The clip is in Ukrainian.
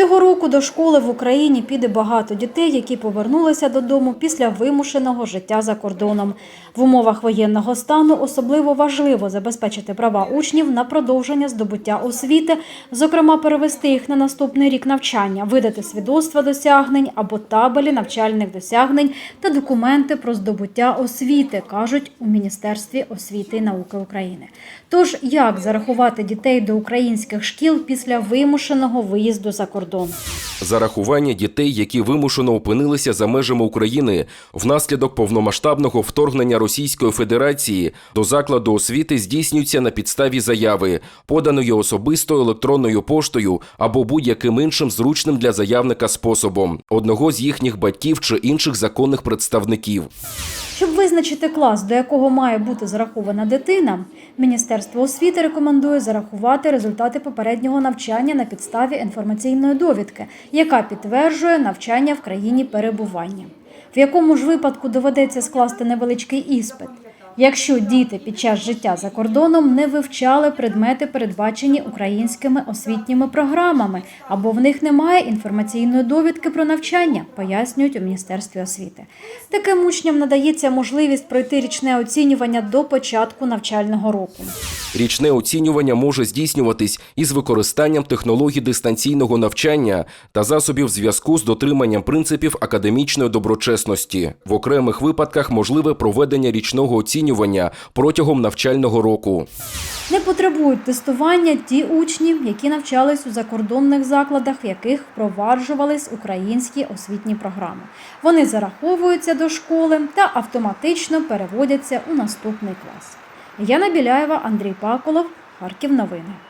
Цього року до школи в Україні піде багато дітей, які повернулися додому після вимушеного життя за кордоном. В умовах воєнного стану особливо важливо забезпечити права учнів на продовження здобуття освіти, зокрема перевести їх на наступний рік навчання, видати свідоцтва досягнень або табелі навчальних досягнень та документи про здобуття освіти, кажуть у Міністерстві освіти і науки України. Тож як зарахувати дітей до українських шкіл після вимушеного виїзду за кордон? кордон. Зарахування дітей, які вимушено опинилися за межами України внаслідок повномасштабного вторгнення Російської Федерації до закладу освіти здійснюється на підставі заяви, поданої особистою електронною поштою або будь-яким іншим зручним для заявника способом одного з їхніх батьків чи інших законних представників. Щоб визначити клас, до якого має бути зарахована дитина, Міністерство освіти рекомендує зарахувати результати попереднього навчання на підставі інформаційної довідки, яка підтверджує навчання в країні перебування. В якому ж випадку доведеться скласти невеличкий іспит? Якщо діти під час життя за кордоном не вивчали предмети, передбачені українськими освітніми програмами, або в них немає інформаційної довідки про навчання, пояснюють у Міністерстві освіти. Таким учням надається можливість пройти річне оцінювання до початку навчального року. Річне оцінювання може здійснюватись із використанням технологій дистанційного навчання та засобів зв'язку з дотриманням принципів академічної доброчесності. В окремих випадках можливе проведення річного оцінювання протягом навчального року. Не потребують тестування ті учні, які навчались у закордонних закладах, в яких впроваджувались українські освітні програми. Вони зараховуються до школи та автоматично переводяться у наступний клас. Яна Біляєва, Андрій Паколов, Харків. Новини.